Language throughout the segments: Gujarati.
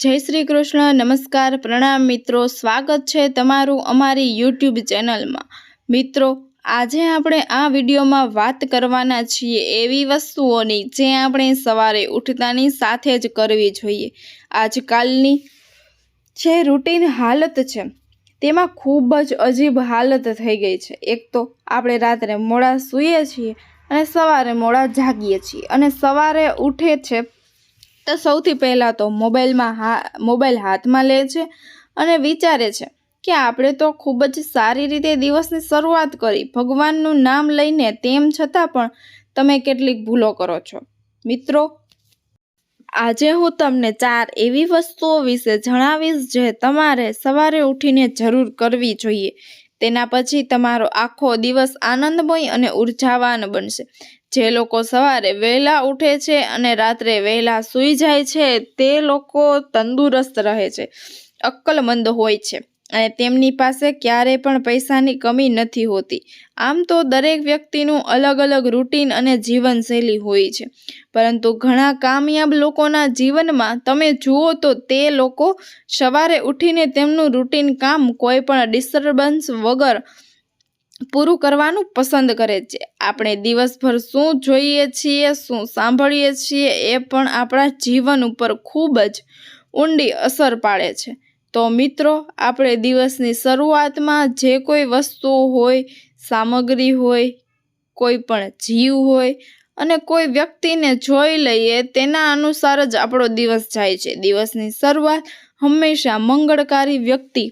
જય શ્રી કૃષ્ણ, નમસ્કાર, પ્રણામ મિત્રો, સ્વાગત છે તમારું અમારી યુટ્યુબ ચેનલમાં. મિત્રો, આજે આપણે આ વિડીયોમાં વાત કરવાના છીએ એવી વસ્તુઓની જે આપણે સવારે ઉઠતાની સાથે જ કરવી જોઈએ. આજકાલની જે રૂટીન હાલત છે, તેમાં ખૂબ જ અજીબ હાલત થઈ ગઈ છે. એક તો આપણે રાત્રે મોડા સૂઈએ છીએ અને સવારે મોડા જાગીએ છીએ અને સવારે ઉઠે છે તો સૌથી પહેલાં તો મોબાઈલમાં હા, મોબાઈલ હાથમાં લે છે અને વિચારે છે કે આપણે તો ખૂબ જ સારી રીતે દિવસની શરૂઆત કરી. ભગવાનનું નામ લઈને તેમ છતાં પણ તમે કેટલીક ભૂલો કરો છો. મિત્રો, આજે હું તમને ચાર એવી વસ્તુઓ વિશે જણાવીશ જે તમારે સવારે ઉઠીને જરૂર કરવી જોઈએ. તેના પછી તમારો આખો દિવસ આનંદમય અને ઉર્જાવાન બનશે. જે લોકો સવારે વહેલા ઉઠે છે અને રાત્રે વહેલા સૂઈ જાય છે, તે લોકો તંદુરસ્ત રહે છે, અક્કલમંદ હોય છે અને તેમની પાસે ક્યારેય પણ પૈસાની કમી નથી હોતી. આમ તો દરેક વ્યક્તિનું અલગ અલગ રૂટીન અને જીવનશૈલી હોય છે. પરંતુ ઘણા કામયાબ લોકોના જીવનમાં તમે જુઓ તો તે લોકો સવારે ઉઠીને તેમનું રૂટીન કામ કોઈ પણ ડિસ્ટર્બન્સ વગર પૂરું કરવાનું પસંદ કરે છે. આપણે દિવસભર શું જોઈએ છીએ, શું સાંભળીએ છીએ એ પણ આપણા જીવન ઉપર ખૂબ જ ઊંડી અસર પાડે છે. તો મિત્રો, આપણે દિવસની શરૂઆતમાં જે કોઈ વસ્તુઓ હોય, સામગ્રી હોય, કોઈ પણ જીવ હોય અને કોઈ વ્યક્તિને જોઈ લઈએ તેના અનુસાર જ આપણો દિવસ જાય છે. દિવસની શરૂઆત હંમેશા મંગળકારી વ્યક્તિ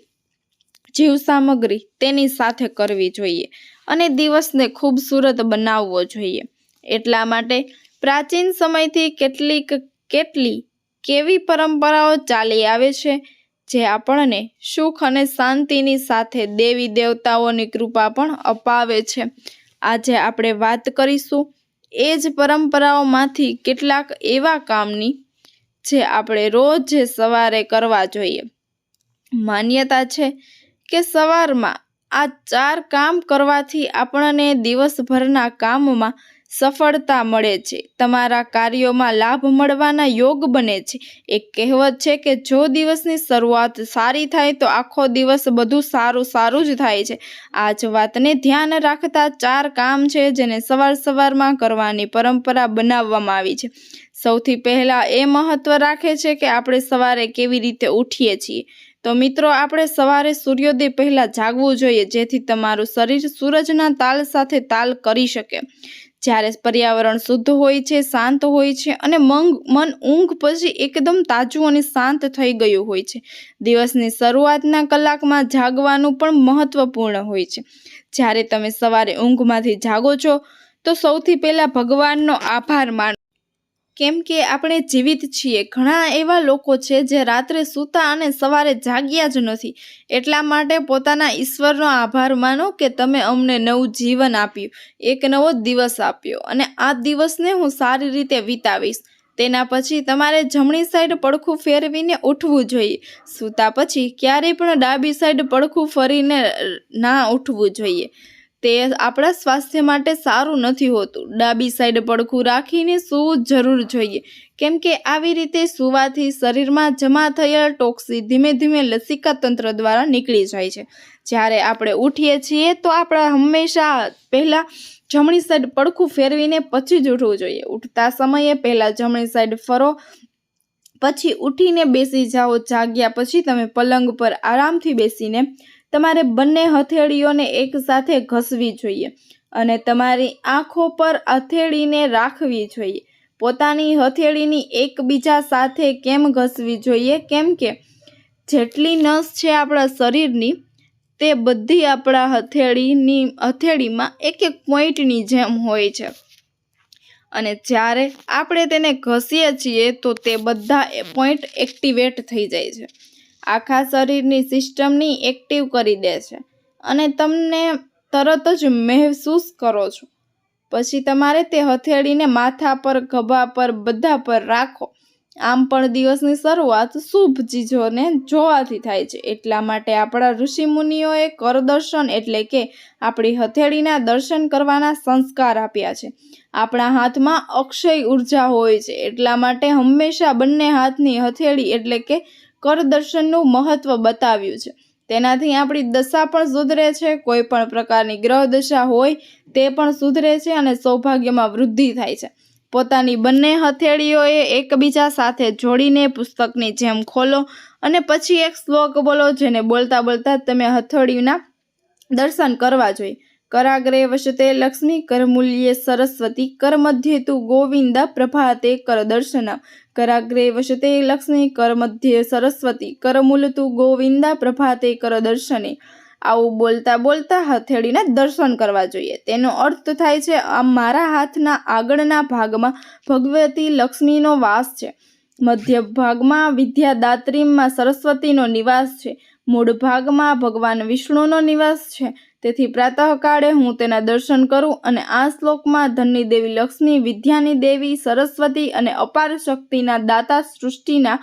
જીવ સામગ્રી તેની સાથે કરવી જોઈએ અને દિવસને ખૂબસૂરત બનાવવો જોઈએ. એટલા માટે પ્રાચીન સમયથી કેટલીક કેટલી કેવી પરંપરાઓ ચાલી આવે છે, જે આપણને સુખ અને શાંતિની સાથે દેવી દેવતાઓની કૃપા પણ અપાવે છે. આજે આપણે વાત કરીશું એ જ પરંપરાઓમાંથી કેટલાક એવા કામની, જે આપણે રોજ સવારે કરવા જોઈએ. માન્યતા છે કે સવારમાં આ ચાર કામ કરવાથી આપણને દિવસભરના કામમાં સફળતા મળે છે. તમારા કાર્યોમાં લાભ મળવાના યોગ બને છે. એક કહેવત છે કે જો દિવસની શરૂઆત સારી થાય તો આખો દિવસ બધું સારું સારું જ થાય છે. આ જ વાતને ધ્યાન રાખતા ચાર કામ છે જેને સવાર સવારમાં કરવાની પરંપરા બનાવવામાં આવી છે. સૌથી પહેલાં એ મહત્ત્વ રાખે છે કે આપણે સવારે કેવી રીતે ઉઠીએ છીએ. તો મિત્રો, આપણે સવારે સૂર્યોદય પહેલાં જાગવું જોઈએ, જેથી તમારું શરીર સૂરજના તાલ સાથે તાલ કરી શકે. જ્યારે પર્યાવરણ શુદ્ધ હોય છે, શાંત હોય છે અને મન ઊંઘ પછી એકદમ તાજું અને શાંત થઈ ગયું હોય છે. દિવસની શરૂઆતના કલાકમાં જાગવાનું પણ મહત્વપૂર્ણ હોય છે. જ્યારે તમે સવારે ઊંઘમાંથી જાગો છો, તો સૌથી પહેલાં ભગવાનનો આભાર માનો કેમ કે આપણે જીવિત છીએ. ઘણા એવા લોકો છે જે રાત્રે સૂતા અને સવારે જાગ્યા જ નથી. એટલા માટે પોતાના ઈશ્વરનો આભાર માનો કે તમે અમને નવું જીવન આપ્યું, એક નવો દિવસ આપ્યો અને આ દિવસને હું સારી રીતે વિતાવીશ. તેના પછી તમારે જમણી સાઈડ પડખું ફેરવીને ઉઠવું જોઈએ. સૂતા પછી ક્યારેય પણ ડાબી સાઈડ પડખું ફરીને ના ઉઠવું જોઈએ. તે આપણા સ્વાસ્થ્ય માટે સારું નથી હોતું. ડાબી સાઈડ પડખું રાખીને સૂવું જરૂર જોઈએ. કેમ કે આવી રીતે સૂવાથી શરીરમાં જમા થયેલ ટોક્સી ધીમે ધીમે લસિકા તંત્ર દ્વારા નીકળી જાય છે. જ્યારે આપણે ઉઠીએ છીએ તો આપણે હંમેશા પહેલાં જમણી સાઈડ પડખું ફેરવીને પછી જ ઉઠવું જોઈએ. ઉઠતા સમયે પહેલાં જમણી સાઈડ ફરો, પછી ઉઠીને બેસી જાઓ. જાગ્યા પછી તમે પલંગ પર આરામથી બેસીને તમારે બંને હથેળીઓને એકસાથે ઘસવી જોઈએ અને તમારી આંખો પર હથેળીને રાખવી જોઈએ. પોતાની હથેળીની એકબીજા સાથે કેમ ઘસવી જોઈએ? કેમ કે જેટલી નસ છે આપણા શરીરની, તે બધી આપણા હથેળીની, હથેળીમાં એક એક પોઈન્ટની જેમ હોય છે. અને જ્યારે આપણે તેને ઘસીએ છીએ, તો તે બધા પોઈન્ટ એક્ટિવેટ થઈ જાય છે. આખા શરીરની સિસ્ટમની એક્ટિવ કરી દે છે. અને તમને તરત જ મહેસૂસ કરો છો. પછી તમારે તે હથેળીને માથા પર ખભા પર, બધા પર રાખો. આમ પણ દિવસની શરૂઆત શુભ ચીજોને જોવાથી થાય છે. એટલા માટે આપણા ઋષિમુનિઓએ કરદર્શન એટલે કે આપણી હથેળીના દર્શન કરવાના સંસ્કાર આપ્યા છે. આપણા હાથમાં અક્ષય ઊર્જા હોય છે. એટલા માટે હંમેશા બંને હાથની હથેળી એટલે કે કરદર્શનનું મહત્વ બતાવ્યું છે. તેનાથી આપણી દશા પણ સુધરે છે, કોઈ પણ પ્રકારની ગ્રહ દશા હોય તે પણ સુધરે છે અને સૌભાગ્યમાં વૃદ્ધિ થાય છે. પોતાની બંને હથેળીઓએ એકબીજા સાથે જોડીને પુસ્તકની જેમ ખોલો અને પછી એક શ્લોક બોલો જેને બોલતા બોલતા તમે હથેળીના દર્શન કરવા જોઈએ. કરાગ્રે વસતે લક્ષ્મી કરમૂલ્યે સરસ્વતી કરમધ્યેતુ ગોવિંદ પ્રભાતે કરદર્શન કરાગ્રે વસતે લક્ષ્મી કરમધ્યે સરસ્વતી કરમૂલ તુ ગોવિંદ પ્રભાતે કર દર્શને. આવું બોલતા બોલતા હથેળીના દર્શન કરવા જોઈએ. તેનો અર્થ થાય છે, આમ મારા હાથના આગળના ભાગમાં ભગવતી લક્ષ્મીનો વાસ છે. મધ્ય ભાગમાં વિદ્યાદાત્રીમાં સરસ્વતીનો નિવાસ છે. મૂળ ભાગમાં ભગવાન વિષ્ણુનો નિવાસ છે. તેથી પ્રાતઃકાળે હું તેના દર્શન કરું અને આ શ્લોકમાં ધનની દેવી લક્ષ્મી, વિદ્યાની દેવી, સરસ્વતી અને અપાર શક્તિના દાતા સૃષ્ટિના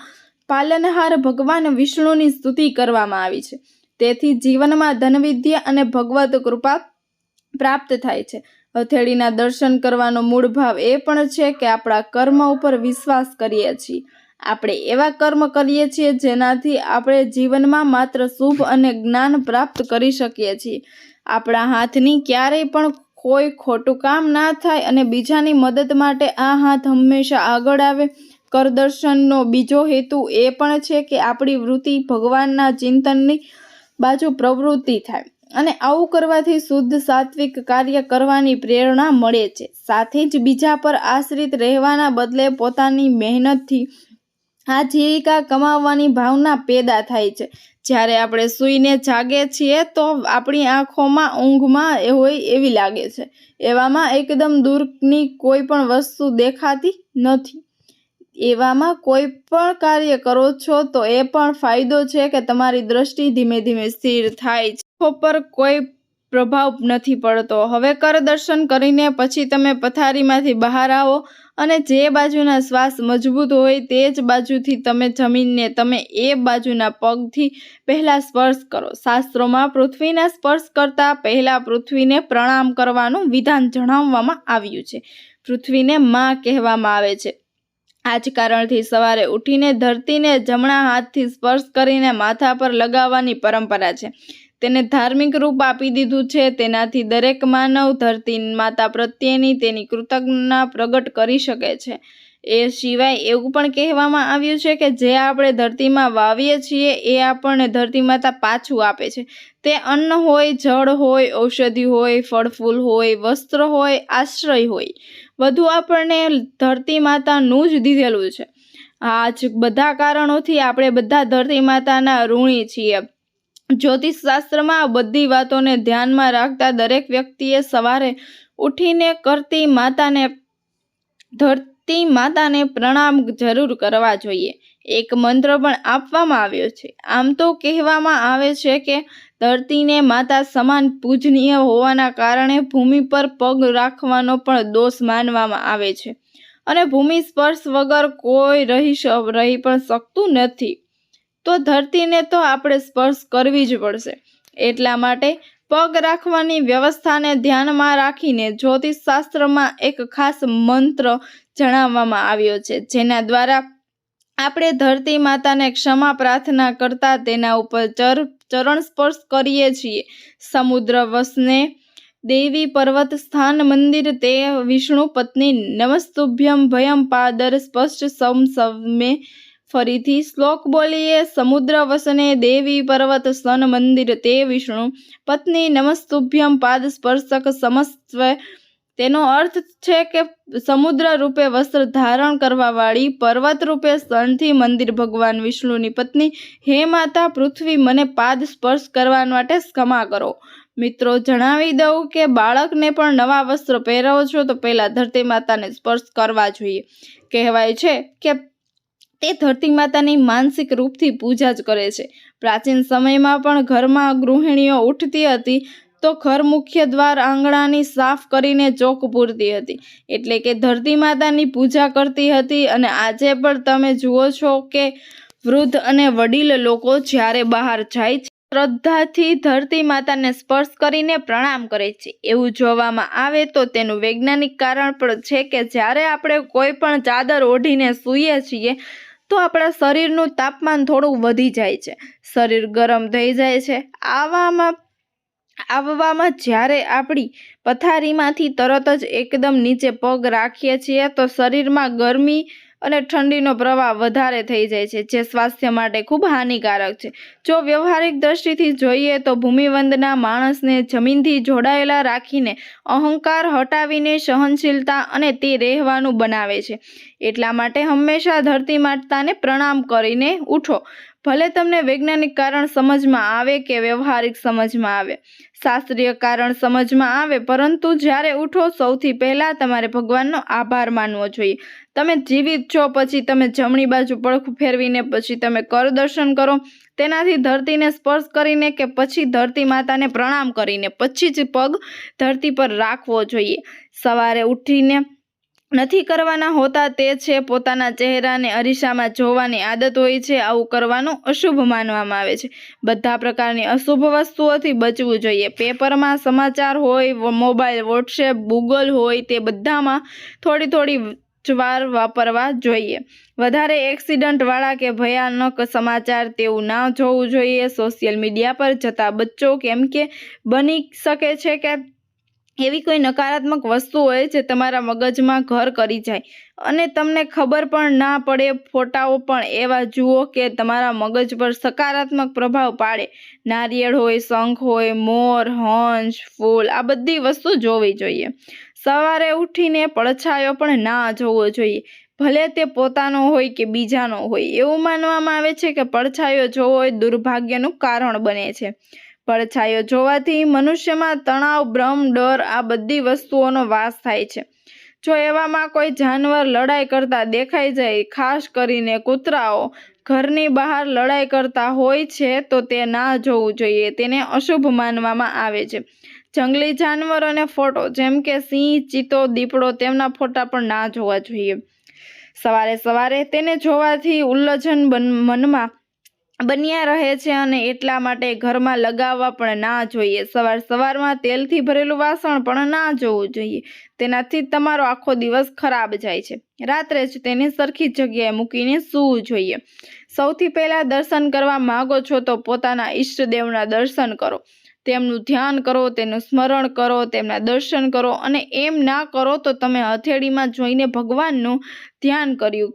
પાલનહાર ભગવાન વિષ્ણુની સ્તુતિ કરવામાં આવી છે. તેથી જીવનમાં ધનવિદ્યા અને ભગવત કૃપા પ્રાપ્ત થાય છે. હથેળીના દર્શન કરવાનો મૂળ ભાવ એ પણ છે કે આપણા કર્મ ઉપર વિશ્વાસ કરીએ છીએ. આપણે એવા કર્મ કરીએ છીએ જેનાથી આપણે જીવનમાં માત્ર શુભ અને જ્ઞાન પ્રાપ્ત કરી શકીએ છીએ. આપણા હાથની ક્યારેય પણ કોઈ ખોટું કામ ના થાય અને બીજાની મદદ માટે આ હાથ હંમેશા આગળ આવે. કરદર્શનનો બીજો હેતુ એ પણ છે કે આપણી વૃત્તિ ભગવાનના ચિંતનની બાજુ પ્રવૃત્તિ થાય અને આવું કરવાથી શુદ્ધ સાત્વિક કાર્ય કરવાની પ્રેરણા મળે છે. સાથે જ બીજા પર આશ્રિત રહેવાના બદલે પોતાની મહેનતથી આ જીવિકા કમાવવાની ભાવના પેદા થાય છે. જ્યારે આપણે સૂઈને જાગે છીએ તો આપણી આંખોમાં, ઊંઘમાં હોય એવી લાગે છે. એવામાં એકદમ દૂરની કોઈ પણ વસ્તુ દેખાતી નથી. એવામાં કોઈ પણ કાર્ય કરો છો તો એ પણ ફાયદો છે કે તમારી દ્રષ્ટિ ધીમે ધીમે સ્થિર થાય છે. પર કોઈ પ્રભાવ નથી પડતો. હવે કર દર્શન કરીને પછી તમે પથારીમાંથી બહાર આવો. અને જે બાજુના શ્વાસ મજબૂત હોય તે જ બાજુથી તમે જમીનને તમે એ બાજુના પગથી પહેલાં સ્પર્શ કરો. શાસ્ત્રોમાં પૃથ્વીના સ્પર્શ કરતાં પહેલાં પૃથ્વીને પ્રણામ કરવાનું વિધાન જણાવવામાં આવ્યું છે. પૃથ્વીને માં કહેવામાં આવે છે. આ જ કારણથી સવારે ઉઠીને ધરતીને જમણા હાથથી સ્પર્શ કરીને માથા પર લગાવવાની પરંપરા છે. તેને ધાર્મિક રૂપ આપી દીધું છે. તેનાથી દરેક માનવ ધરતી માતા પ્રત્યેની તેની કૃતજ્ઞતા પ્રગટ કરી શકે છે. એ સિવાય એવું પણ કહેવામાં આવ્યું છે કે જે આપણે ધરતીમાં વાવીએ છીએ એ આપણને ધરતી માતા પાછું આપે છે. તે અન્ન હોય, જળ હોય, ઔષધિ હોય, ફળફૂલ હોય, વસ્ત્ર હોય, આશ્રય હોય. બધું આપણને ધરતી માતાનું જ દીધેલું છે. આ જ બધા કારણોથી આપણે બધા ધરતી માતાના ઋણી છીએ. જ્યોતિષ શાસ્ત્રમાં આ બધી વાતોને ધ્યાનમાં રાખતા દરેક વ્યક્તિએ સવારે ઉઠીને કરતી માતાને, ધરતી માતાને પ્રણામ જરૂર કરવા જોઈએ. એક મંત્ર પણ આપવામાં આવ્યો છે. આમ તો કહેવામાં આવે છે કે ધરતીને માતા સમાન પૂજનીય હોવાના કારણે ભૂમિ પર પગ રાખવાનો પણ દોષ માનવામાં આવે છે. અને ભૂમિ સ્પર્શ વગર કોઈ રહી રહી પણ શકતું નથી. તો ધરતીને તો આપણે સ્પર્શ કરવી જ પડશે. એટલા માટે પગ રાખવાની વ્યવસ્થાને ધ્યાનમાં રાખીને જ્યોતિષશાસ્ત્રમાં એક ખાસ મંત્ર જણાવવામાં આવ્યો છે, જેના દ્વારા આપણે ધરતી માતાને ક્ષમા પ્રાર્થના કરતા તેના ઉપર ચર, ચરણ સ્પર્શ કરીએ છીએ. સમુદ્ર વસને દેવી પર્વત સ્થાન મંદિર તે વિષ્ણુ પત્ની નમસ્તુભ્યમ ભયમ પાદર સ્પષ્ટ સમ સમે ફરીથી શ્લોક બોલીએ, સમુદ્ર વસને દેવી પર્વત સ્તન મંદિર તે વિષ્ણુ. પત્ની નમસ્તુભ્યમ પાદ સ્પર્શક સમસ્વ તેનો અર્થ છે કે સમુદ્ર રૂપે વસ્ત્ર ધારણ કરવાવાળી, પર્વત રૂપે સ્તનથી મંદિર ભગવાન વિષ્ણુની પત્ની હે માતા પૃથ્વી મને પાદ સ્પર્શ કરવા માટે ક્ષમા કરો. મિત્રો, જણાવી દઉં કે બાળકને પણ નવા વસ્ત્ર પહેરાવો છો તો પહેલાં ધરતી માતાને સ્પર્શ કરવા જોઈએ. કહેવાય છે કે તે ધરતી માતાની માનસિક રૂપથી પૂજા જ કરે છે. પ્રાચીન સમયમાં પણ ઘરમાં ગૃહિણીઓ ઉઠતી હતી તો ઘર મુખ્ય દ્વાર આંગણાની સાફ કરીને ચોક પૂરતી હતી. એટલે કે ધરતી માતાની પૂજા કરતી હતી અને આજે પણ તમે જુઓ છો કે વૃદ્ધ અને વડીલ લોકો જ્યારે બહાર જાય છે, શ્રદ્ધાથી ધરતી માતાને સ્પર્શ કરીને પ્રણામ કરે છે. એવું જોવામાં આવે તો તેનું વૈજ્ઞાનિક કારણ પણ છે કે જ્યારે આપણે કોઈ પણ ચાદર ઓઢીને સૂઈએ છીએ તો આપણા શરીરનું તાપમાન થોડું વધી જાય છે. શરીર ગરમ થઈ જાય છે. આવામાં, આવવામાં જ્યારે આપણી પથારીમાંથી તરત જ એકદમ નીચે પગ રાખીએ છીએ, તો શરીરમાં ગરમી અને ઠંડીનો પ્રવાહ વધારે થઈ જાય છે, જે સ્વાસ્થ્ય માટે ખૂબ હાનિકારક છે. જો વ્યવહારિક દ્રષ્ટિથી જોઈએ તો ભૂમિવંદના માણસને જમીનથી જોડાયેલા રાખીને અહંકાર હટાવીને સહનશીલતા અને તે રહેવાનું બનાવે છે. એટલા માટે હંમેશા ધરતી માતાને પ્રણામ કરીને ઉઠો. ભલે તમને વૈજ્ઞાનિક કારણ સમજમાં આવે કે વ્યવહારિક સમજમાં આવે, શાસ્ત્રીય કારણ સમજમાં આવે, પરંતુ જ્યારે ઉઠો સૌથી પહેલાં તમારે ભગવાનનો આભાર માનવો જોઈએ. તમે જીવિત છો પછી તમે જમણી બાજુ પડખું ફેરવીને પછી તમે કર દર્શન કરો, તેનાથી ધરતીને સ્પર્શ કરીને કે પછી ધરતી માતાને પ્રણામ કરીને, પછી જ પગ ધરતી પર રાખવો જોઈએ. સવારે ઉઠીને નથી કરવાના હોતા તે છે પોતાના ચહેરાને અરીસામાં જોવાની આદત હોય છે. આવું કરવાનું અશુભ માનવામાં આવે છે. બધા પ્રકારની અશુભ વસ્તુઓથી બચવું જોઈએ. પેપરમાં સમાચાર હોય મોબાઈલ, વોટ્સએપ, ગૂગલ હોય તે બધામાં થોડી થોડી જ વાર વાપરવા જોઈએ. વધારે એક્સિડન્ટવાળા કે ભયાનક સમાચાર તેવું ના જોવું જોઈએ. સોશિયલ મીડિયા પર જતા બચ્ચો કેમ કે બની શકે છે કે એવી કોઈ નકારાત્મક વસ્તુ હોય જે તમારા મગજમાં ઘર કરી જાય. અને તમને ખબર પણ ના પડે ફોટાઓ પણ એવા જુઓ કે તમારા મગજ પર સકારાત્મક પ્રભાવ પાડે. નારિયેળ હોય, શંખ હોય, મોર, હંસ, ફૂલ, આ બધી વસ્તુ જોવી જોઈએ. સવારે ઉઠીને પડછાયો પણ ના જોવો જોઈએ. ભલે તે પોતાનો હોય કે બીજાનો હોય. એવું માનવામાં આવે છે કે પડછાયો જોવો એ દુર્ભાગ્યનું કારણ બને છે. પડછાયો. જોવાથી મનુષ્યમાં તણાવ, ભ્રમ, ડર આ બધી વસ્તુઓનો વાસ થાય છે. જો એવામાં કોઈ જાનવર લડાઈ કરતા દેખાઈ જાય, ખાસ કરીને કૂતરાઓ ઘરની બહાર લડાઈ કરતા હોય છે, તો તે ના જોવું જોઈએ. તેને અશુભ માનવામાં આવે છે. જંગલી જાનવરોને ફોટો, જેમ કે સિંહ ચિત્તો દીપડો, તેમના ફોટા પણ ના જોવા જોઈએ. સવારે સવારે તેને જોવાથી ઉલ્લજન મનમાં બન્યા રહે છે અને એટલા માટે ઘરમાં લગાવવા પણ ના જોઈએ. સવાર સવારમાં તેલથી ભરેલું વાસણ પણ ના જોવું જોઈએ. તેનાથી તમારો આખો દિવસ ખરાબ જાય છે. રાત્રે જ તેને સરખી જગ્યાએ મૂકીને સૂવું જોઈએ. સૌથી પહેલાં દર્શન કરવા માગો છો તો પોતાના ઈષ્ટદેવના દર્શન કરો. તેમનું ધ્યાન કરો, તેનું સ્મરણ કરો, તેમના દર્શન કરો અને એમ ના કરો તો તમે હથેળીમાં જોઈને ભગવાનનું ધ્યાન કર્યું.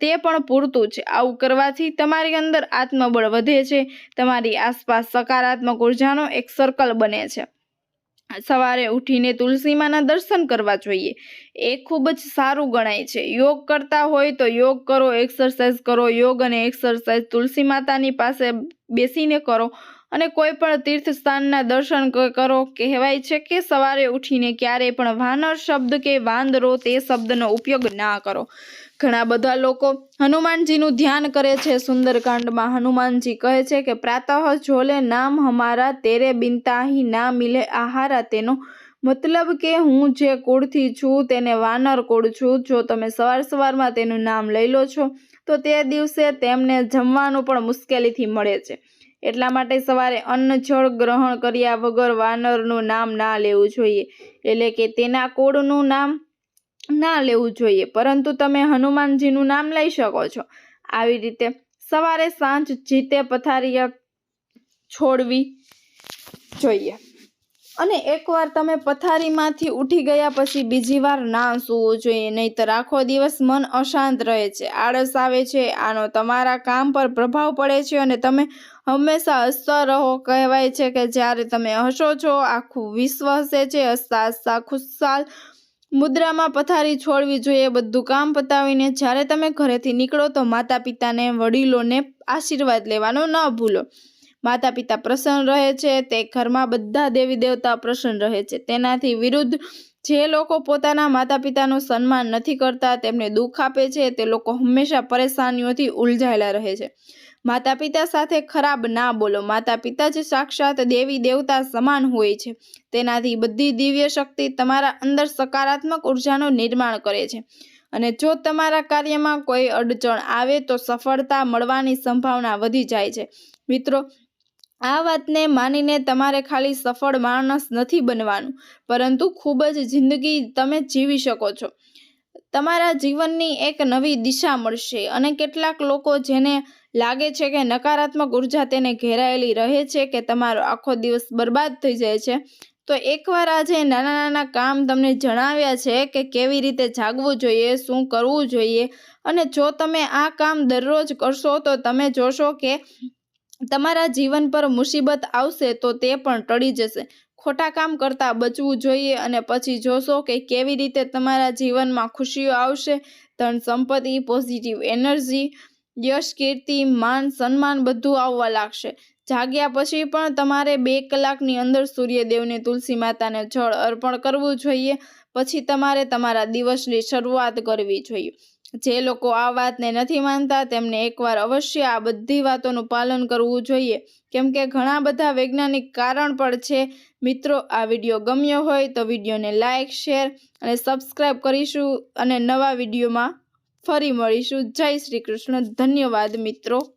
તે પણ પૂરતું છે. આવું કરવાથી તમારી અંદર આત્મબળ વધે છે. તમારી આસપાસ સકારાત્મક ઉર્જાનો એક સર્કલ બને છે. સવારે ઉઠીને તુલસીમાના દર્શન કરવા જોઈએ. એ ખૂબ જ સારું ગણાય છે. યોગ કરતા હોય તો યોગ કરો એક્સરસાઇઝ કરો, યોગ અને એક્સરસાઇઝ તુલસી માતાની પાસે બેસીને કરો અને કોઈ પણ તીર્થ સ્થાનના દર્શન કરો. કહેવાય છે કે સવારે ઉઠીને ક્યારેય પણ વાનર શબ્દ કે વાંદરો તે શબ્દનો ઉપયોગ ના કરો. ઘણા બધા લોકો હનુમાનજીનું ધ્યાન કરે છે સુંદરકાંડમાં. હનુમાનજી કહે છે કે, પ્રાતઃ જોલે નામ હમારા, તેરે બિનતાહી ના મિલે આહારા. તેનો મતલબ કે, હું જે કુળથી છું, તેને વાનર કુળ છું. જો તમે સવાર સવારમાં તેનું નામ લઈ લો છો, તો તે દિવસે તેમને જમવાનું પણ મુશ્કેલીથી મળે છે. એટલા માટે સવારે અન્ન જળ ગ્રહણ કર્યા વગર વાનરનું નામ ના લેવું જોઈએ. એટલે કે તેના કુળનું નામ ના લેવું જોઈએ, પરંતુ તમે હનુમાનજીનું નામ લઈ શકો છો. આવી રીતે સવારે સાંજ જીતે પથારીયા છોડવી જોઈએ. અને એકવાર તમે પથારીમાંથી ઉઠી ગયા પછી બીજી વાર ના સૂવું જોઈએ, નહીંતર આખો દિવસ મન અશાંત રહે છે. આળસ આવે છે, આનો તમારા કામ પર પ્રભાવ પડે છે અને તમે હંમેશા હસતા રહો. કહેવાય છે કે જ્યારે તમે હસો છો, આખું વિશ્વ હસે છે, હસતા હસતા ખુશાલ મુદ્રામાં પથારી છોડવી જોઈએ, બધું કામ પતાવીને જ્યારે તમે ઘરેથી નીકળો તો માતા પિતાને વડીલોને આશીર્વાદ લેવાનો ન ભૂલો. માતા પિતા પ્રસન્ન રહે છે, તે ઘરમાં બધા દેવી દેવતા પ્રસન્ન રહે છે. તેનાથી વિરુદ્ધ જે લોકો પોતાના માતા પિતાનું સન્માન નથી કરતા, તેમને દુઃખ આપે છે, તે લોકો હંમેશા પરેશાનીઓથી ઉલઝાયેલા રહે છે. માતા પિતા સાથે ખરાબ ના બોલો. માતા પિતા જ સાક્ષાત દેવી દેવતા સમાન હોય છે. તેનાથી બધી દિવ્ય શક્તિ તમારા અંદર સકારાત્મક ઉર્જાનું નિર્માણ કરે છે. અને જો તમારા કાર્યમાં કોઈ અડચણ આવે તો સફળતા મળવાની સંભાવના વધી જાય છે. મિત્રો, આ વાતને માનીને તમારે ખાલી સફળ માણસ નથી બનવાનું, પરંતુ ખૂબ જ જિંદગી તમે જીવી શકો છો. તમારા જીવનની એક નવી દિશા મળશે અને કેટલાક લોકો જેને લાગે છે કે નકારાત્મક ઊર્જા તેને ઘેરાયેલી રહે છે કે તમારો આખો દિવસ બરબાદ થઈ જાય છે? તો એકવાર આજે નાના નાના કામ તમને જણાવ્યા છે કે કેવી રીતે જાગવું જોઈએ, શું કરવું જોઈએ? અને જો તમે આ કામ દરરોજ કરશો તો તમે જોશો કે તમારા જીવન પર મુસીબત આવશે તો તે પણ ટળી જશે. ખોટા કામ કરતાં બચવું જોઈએ અને પછી જોશો કે કેવી રીતે તમારા જીવનમાં ખુશીઓ આવશે. ધન સંપત્તિ પોઝિટિવ એનર્જી યશ, કીર્તિ, માન, સન્માન બધું આવવા લાગશે. જાગ્યા પછી પણ તમારે બે કલાકની અંદર સૂર્યદેવને તુલસી માતાને જળ અર્પણ કરવું જોઈએ. પછી તમારે તમારા દિવસની શરૂઆત કરવી જોઈએ. જે લોકો આ વાતને નથી માનતા, તેમને એકવાર અવશ્ય આ બધી વાતોનું પાલન કરવું જોઈએ. કેમ કે ઘણા બધા વૈજ્ઞાનિક કારણ પણ છે. મિત્રો, આ વીડિયો ગમ્યો હોય તો વિડીયોને લાઇક શેર અને સબસ્ક્રાઈબ કરીશું અને નવા વિડીયોમાં ફરી મળીશું. જય શ્રી કૃષ્ણ. ધન્યવાદ મિત્રો.